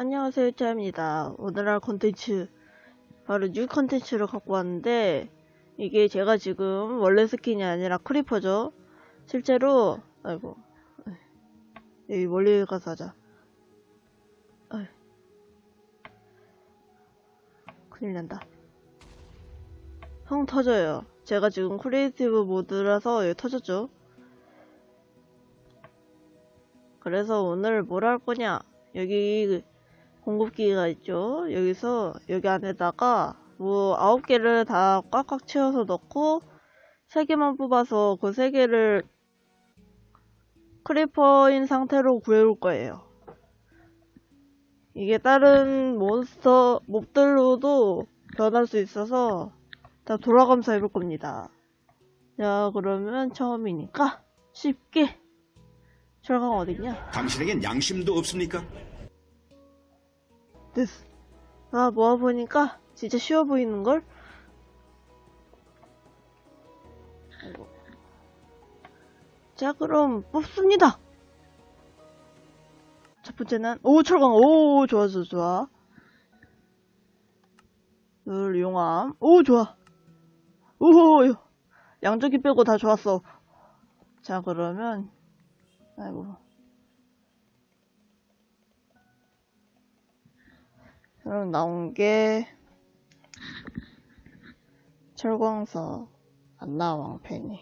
안녕하세요, 짜입니다. 오늘 할 컨텐츠, 바로 뉴 컨텐츠를 갖고 왔는데, 이게 제가 지금 원래 스킨이 아니라 크리퍼죠. 실제로, 아이고, 여기 멀리 가서 하자. 큰일 난다. 형 터져요. 제가 지금 크리에이티브 모드라서 여기 터졌죠. 그래서 오늘 뭘 할 거냐. 여기 공급기가 있죠. 여기서 여기 안에다가 뭐 아홉 개를 다 꽉꽉 채워서 넣고 세 개만 뽑아서 그세 개를 크리퍼인 상태로 구해올 거예요. 이게 다른 몬스터 몹들로도 변할 수 있어서 다 돌아가면서 해볼 겁니다. 자 그러면 처음이니까 쉽게 철강 어딨냐? 당신에겐 양심도 없습니까? 됐어. 아, 모아보니까 진짜 쉬워 보이는걸? 아이고. 자, 그럼 뽑습니다! 첫 번째는, 오, 철강, 오, 좋아, 좋아, 좋아. 둘, 용암, 오, 좋아. 오, 양쪽이 빼고 다 좋았어. 자, 그러면, 아이고. 그럼 나온 게 철광석 안나왕 펜이.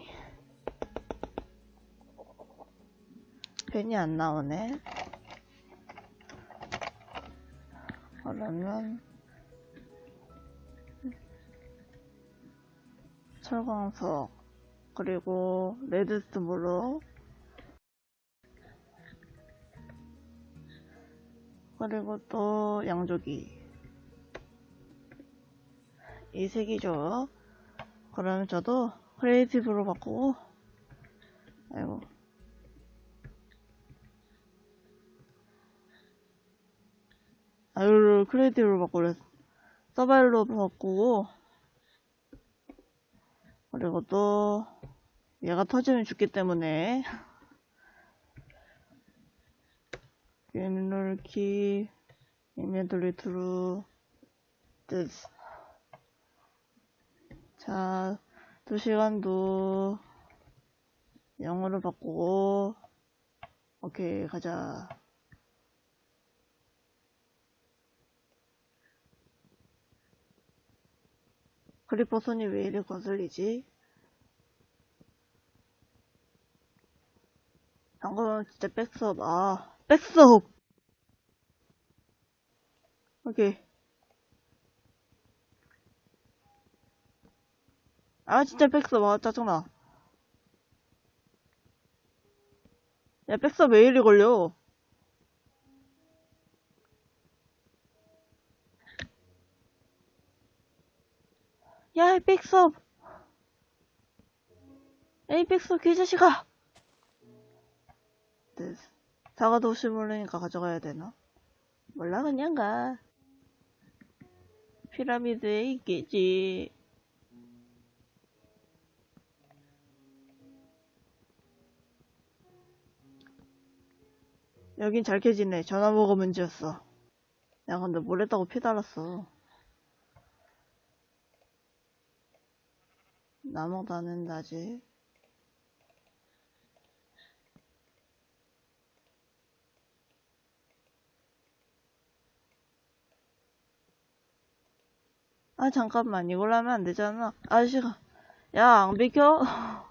펜이 안 나오네. 그러면 철광석 그리고 레드스톤으로 그리고 또 양조기 이 색이죠. 그러면 저도 크리에이티브로 바꾸고 아이고. 아유 크리에이티브로 바꾸래. 서바일로 바꾸고 그리고 또 얘가 터지면 죽기 때문에. 게임 롤키 인벤토리 트루 this 자, 2시간도 영어로 바꾸고 오케이 가자. 크리퍼 손이 왜 이리 거슬리지? 방금 진짜 백섭 아 백섭 오케이 아 진짜 백섭 아 짜증나. 야 백섭 왜 이리 걸려. 야이 백섭 야이 백섭 개자식아. 네, 사과도 혹시 모르니까 가져가야 되나? 몰라 그냥 가. 피라미드에 있겠지 여긴 잘 캐지네 전화번호 문제였어. 야 근데 뭘 했다고 피 달았어. 나무도 안 한다지. 아 잠깐만. 이걸로 하면 안 되잖아. 아저씨가. 야 안 비켜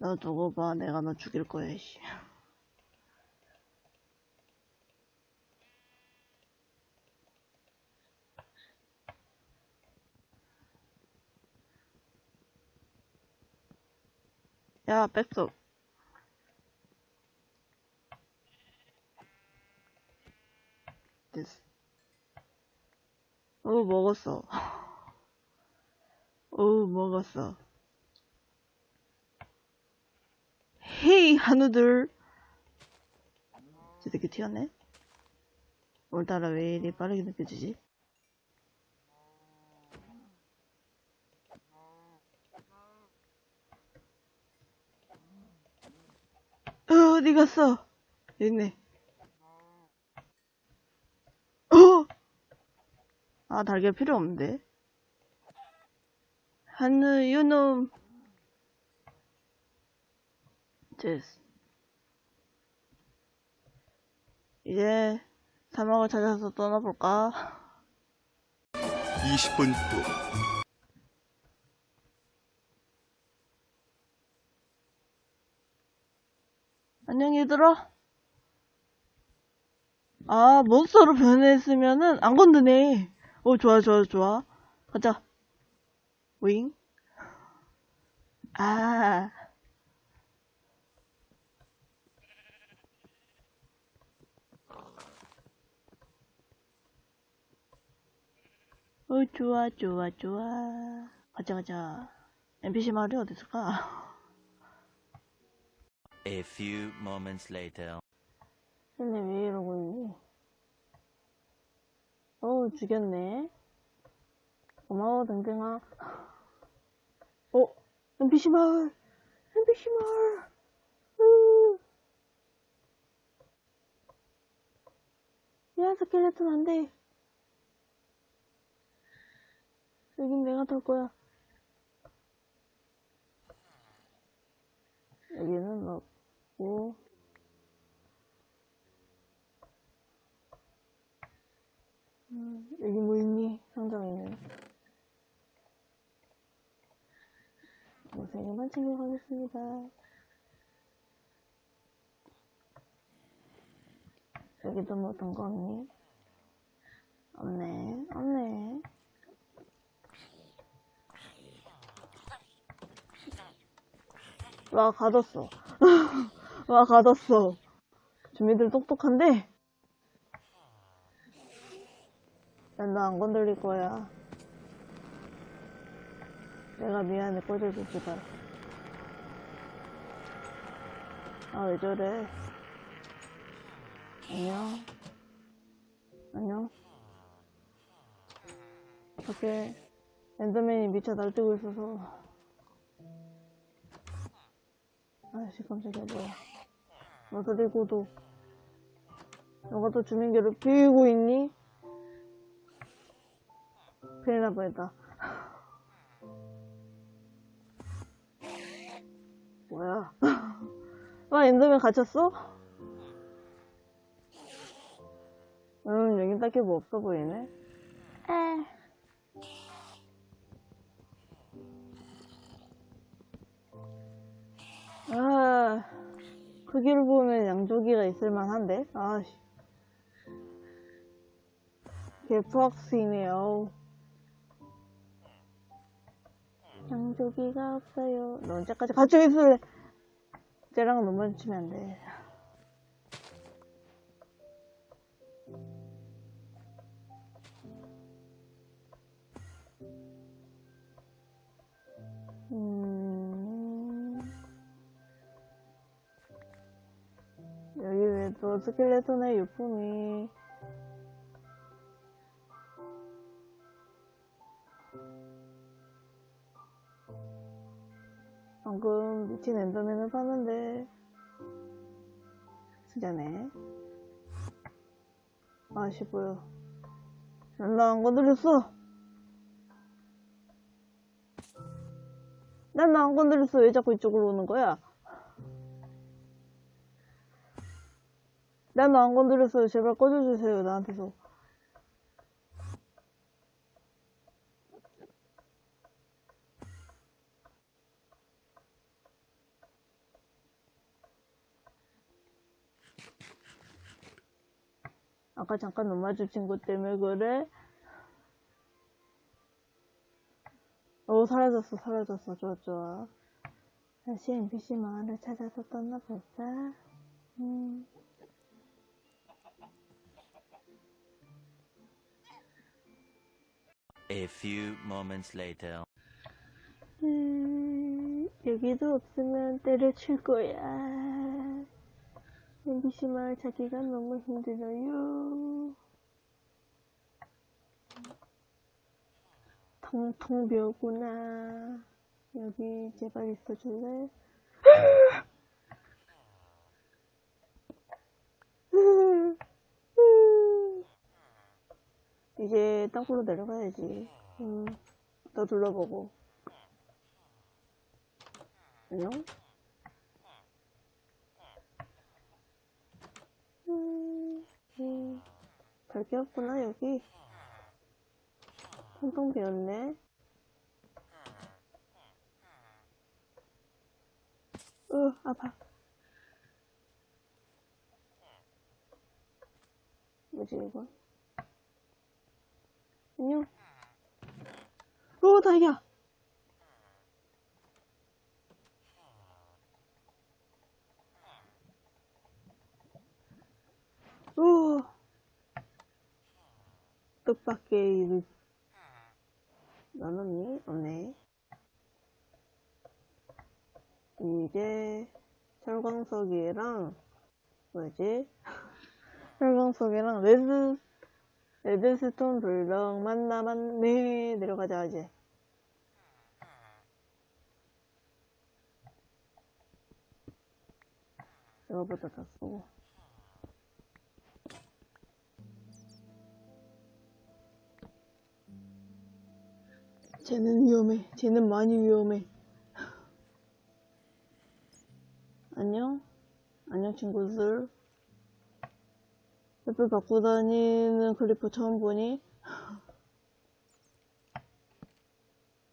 너 두고 봐. 내가 너 죽일 거야 씨. 야 뺐어. 됐어. 어 먹었어. 어 먹었어 헤이 한우들 저 새끼 튀었네 오늘따라 왜 이리 빠르게 느껴지지 어디 갔어? 있네. 어! 아, 달걀 필요 없는데. 하늘, 요놈. 됐어. 이제 사막을 찾아서 떠나볼까? 20분 후 안녕 얘들아. 아 몬스터로 변했으면은 안 건드네. 오 좋아 좋아 좋아. 가자. 윙. 아. 어 좋아 좋아 좋아. 가자 가자. NPC 마을이 어디 있을까? A few moments later. 쟤네 왜 이러고 있니? 어우, 죽였네. 고마워, 댕댕아. 어, NPC 마을! NPC 마을! 으. 야, 스켈레톤 안 돼. 여긴 내가 탈 거야. 여기는 없고. 음, 여기 뭐 있니? 상점에는. 뭐, 세 개만 챙겨가겠습니다. 여기도 뭐 어떤 거 없니? 없네, 없네. 와, 가뒀어. 와, 가뒀어. 주민들 똑똑한데? 난너안 건드릴 거야. 내가 미안해, 꺼져주지가. 아, 왜 저래? 안녕. 안녕. 밖에 엔더맨이 미쳐 날뛰고 있어서. 아씨, 깜짝이야, 뭐야. 너 그리고도, 너가 또 주민 괴롭히고 있니? 큰일 날 뻔했다. 뭐야? 와, 엔더맨 갇혔어? 음, 여긴 딱히 뭐 없어 보이네. 에. 크기를 보면 양조기가 있을만한데? 아씨. 개프학스이네요. 양조기가 없어요. 너 언제까지 갇혀 있을래? 쟤랑 눈 마주치면 안 돼. 왜또 스켈레톤의 유품이 방금 미친 엔더맨을 봤는데 진짜네 아쉽고요 난나 안 건드렸어. 난 나 안 건드렸어. 왜 자꾸 이쪽으로 오는 거야 난나안 건드렸어요 제발 꺼져주세요 나한테서 아까 잠깐 눈 마주친 것 때문에 그래? 오 사라졌어 사라졌어 좋아 좋아 다시 NPC 마을을 찾아서 떠나볼까? 음. A few moments later. 음, 여기도 없으면 때려칠 거야. 마을 찾기가 너무 힘들어요. 텅텅 비었구나. 여기 제발 있어줄래? 음, 음. 이제 땅굴로 내려가야지. 음, 더 둘러보고. 안녕? 음, 음. 별게 없구나, 여기. 텅텅 비었네. 으, 아파. 뭐지, 이거? 안녕. 오, 다행이야. 오. 뜻밖의 일. 나눴니? 없네. 이제 철광석이랑 뭐지? 철광석이랑 레드 레드스톤 블럭 만나봤네 내려가자 이제. 이거보다 더 쓰고. 쟤는 위험해. 쟤는 많이 위험해. 안녕? 안녕 친구들 옆을 바꾸고 다니는 클리퍼 처음 보니?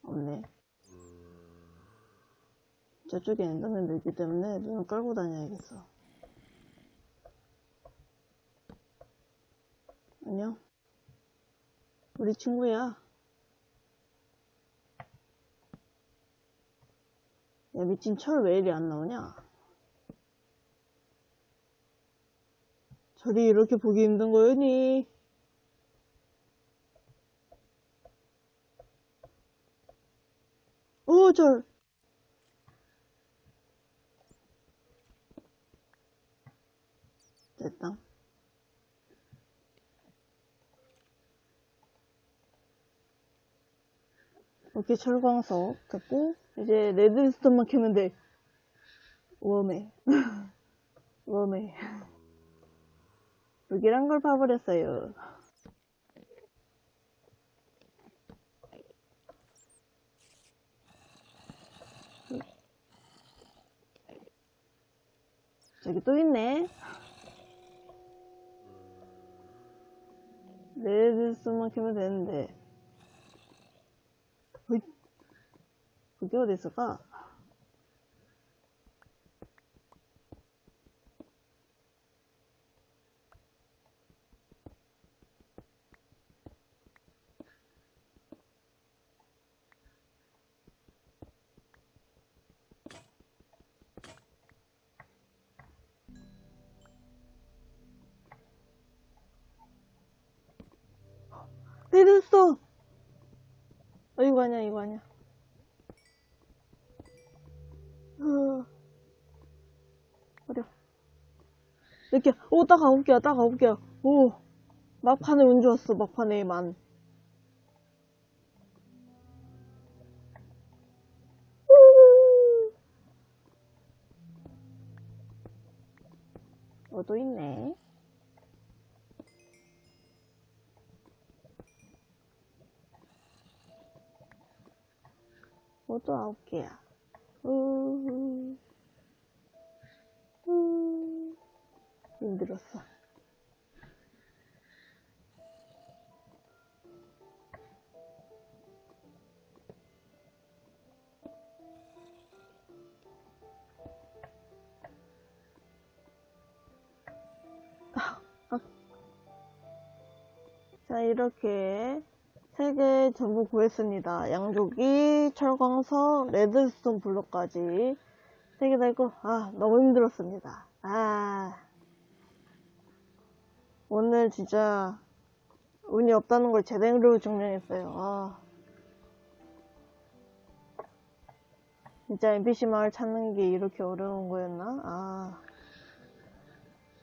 없네. 저쪽에 엔더맨도 있기 때문에 눈을 깔고 다녀야겠어. 안녕. 우리 친구야. 야, 미친 철 왜 이리 안 나오냐? 절이 이렇게 보기 힘든 거였니? 오, 절. 됐다. 이렇게 철광석 됐고, 이제 레드스톤만 캐면 돼. 웜해. 웜해. 여기란 걸 봐버렸어요. 저기 또 있네. 레드스만 키면 되는데. 그게 어디 있을까? 레드스톤! 어, 이거 아니야, 이거 아니야. 으, 어려. 이렇게, 오, 아홉 개야. 오, 막판에 운 좋았어, 막판에만. 우! 어, 또 있네. 모두 아홉 개야. 우, 우, 힘들었어. 자, 이렇게 세 개 전부 구했습니다. 양조기, 철광석, 레드스톤 블록까지 세 개 다 있고, 아, 너무 힘들었습니다. 아, 오늘 진짜 운이 없다는 걸 제대로 증명했어요. 아. 진짜 NPC 마을 찾는 게 이렇게 어려운 거였나? 아.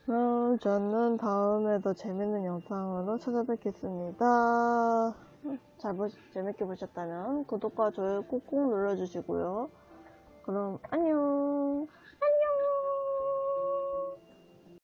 그럼 저는 다음에 더 재밌는 영상으로 찾아뵙겠습니다. 잘 보, 재밌게 보셨다면 구독과 좋아요 꾹꾹 눌러주시고요. 그럼 안녕.